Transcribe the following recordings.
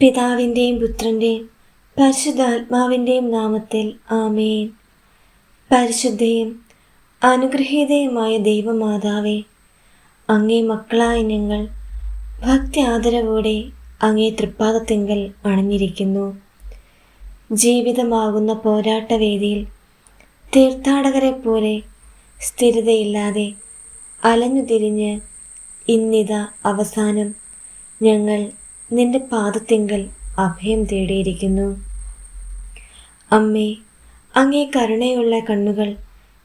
പിതാവിന്റെയും പുത്രന്റെയും പരിശുദ്ധാത്മാവിന്റെയും നാമത്തിൽ ആമേൻ. പരിശുദ്ധയും അനുഗ്രഹീതയുമായ ദൈവമാതാവേ അങ്ങേ മക്കളായ ഞങ്ങൾ ഭക്തി ആദരവോടെ അങ്ങേ തൃപ്പാദത്തിങ്കൽ അണഞ്ഞിരിക്കുന്നു. ജീവിതമാകുന്ന പോരാട്ടവേദിയിൽ തീർത്ഥാടകരെ പോലെ സ്ഥിരതയില്ലാതെ അലഞ്ഞു തിരിഞ്ഞ് ഇന്നിത അവസാനം ഞങ്ങൾ നിന്റെ പാദത്തിങ്കൽ അഭയം തേടിയിരിക്കുന്നു. അമ്മേ അങ്ങേ കരുണയുള്ള കണ്ണുകൾ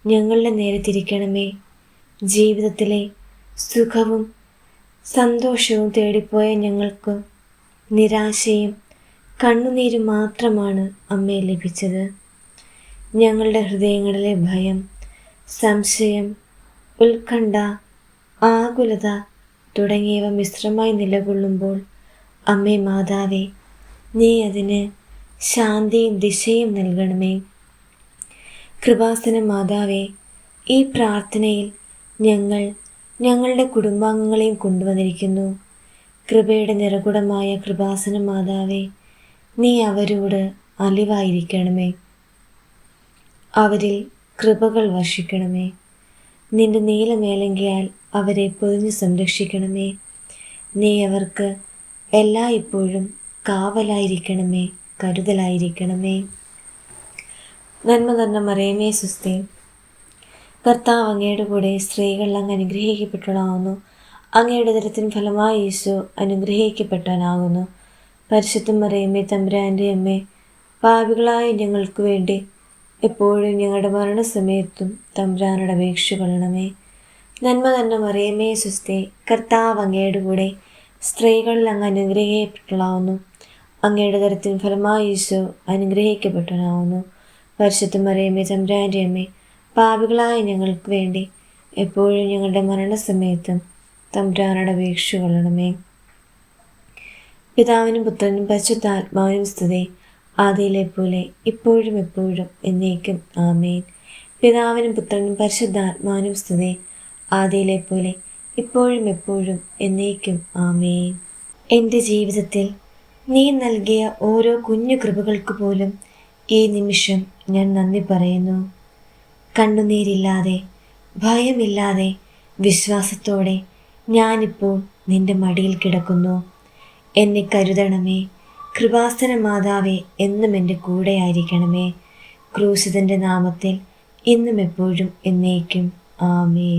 ഞങ്ങളുടെ നേരെ തിരിക്കണമേ ജീവിതത്തിലെ സുഖവും സന്തോഷവും തേടിപ്പോയ ഞങ്ങൾക്ക് നിരാശയും കണ്ണുനീരും മാത്രമാണ് അമ്മയെ ലഭിച്ചത്. ഞങ്ങളുടെ ഹൃദയങ്ങളിലെ ഭയം സംശയം ഉത്കണ്ഠ ആകുലത തുടങ്ങിയവ മിശ്രമായി നിലകൊള്ളുമ്പോൾ അമ്മേ മാതാവേ നീ അതിന് ശാന്തിയും ദിശയും നൽകണമേ. കൃപാസന മാതാവേ ഈ പ്രാർത്ഥനയിൽ ഞങ്ങൾ ഞങ്ങളുടെ കുടുംബാംഗങ്ങളെയും കൊണ്ടുവന്നിരിക്കുന്നു. കൃപയുടെ നിറകുടമായ കൃപാസന മാതാവേ നീ അവരോട് അലിവായിരിക്കണമേ. അവരിൽ കൃപകൾ വർഷിക്കണമേ. നിന്റെ നീലമേലങ്കിയാൽ അവരെ പൊതിഞ്ഞു സംരക്ഷിക്കണമേ. നീ അവർക്ക് എല്ലായ്പ്പോഴും കാവലായിരിക്കണമേ കരുതലായിരിക്കണമേ. നന്മ തന്നെ മറിയമേ സുസ്ഥേ കർത്താവ് അങ്ങയുടെ കൂടെ സ്ത്രീകൾ അങ്ങ് അനുഗ്രഹിക്കപ്പെട്ടവളാവുന്നു. അങ്ങയുടെ തരത്തിന് ഫലമായി യേശു അനുഗ്രഹിക്കപ്പെട്ടവനാകുന്നു. പരിശുദ്ധം മറിയമ്മേ തമ്പുരാന്റെ അമ്മേ പാപികളായ ഞങ്ങൾക്ക് വേണ്ടി എപ്പോഴും ഞങ്ങളുടെ മരണസമയത്തും തമ്പുരാനോട് അപേക്ഷ കൊള്ളണമേ. നന്മ തന്നെ മറിയമേ സുസ്ഥേ കർത്താവ് അങ്ങയുടെ കൂടെ സ്ത്രീകളിൽ അങ്ങ് അനുഗ്രഹിക്കപ്പെട്ടവളാവുന്നു അങ്ങയുടെ തരത്തിൽ ഫലമായി യേശു അനുഗ്രഹിക്കപ്പെട്ടനാവുന്നു പരിശുദ്ധ മറിയമ്മേ തമ്പുരാന്റെ അമ്മേ പാപികളായ ഞങ്ങൾക്ക് വേണ്ടി എപ്പോഴും ഞങ്ങളുടെ മരണസമയത്തും തമ്പുരാനോട് അപേക്ഷ കൊള്ളണമേ. പിതാവിനും പുത്രനും പരിശുദ്ധാത്മാവിനും സ്തുതി. ആദിയിലെ പോലെ ഇപ്പോഴും എപ്പോഴും എന്നേക്കും. ആമേൻ. പിതാവിനും പുത്രനും പരിശുദ്ധാത്മാവിനും സ്തുതി. ആദിയിലെ പോലെ ഇപ്പോഴും എപ്പോഴും എന്നേക്കും ആമേ എന്റെ ജീവിതത്തിൽ നീ നൽകിയ ഓരോ കുഞ്ഞു കൃപകൾക്ക് പോലും ഈ നിമിഷം ഞാൻ നന്ദി പറയുന്നു. കണ്ണുനീരില്ലാതെ ഭയമില്ലാതെ വിശ്വാസത്തോടെ ഞാനിപ്പോൾ നിന്റെ മടിയിൽ കിടക്കുന്നു. എന്നെ കരുതണമേ കൃപാസന മാതാവേ എന്നും എന്റെ കൂടെയായിരിക്കണമേ ക്രൂശിതന്റെ നാമത്തിൽ ഇന്നും എപ്പോഴും എന്നേക്കും ആമേ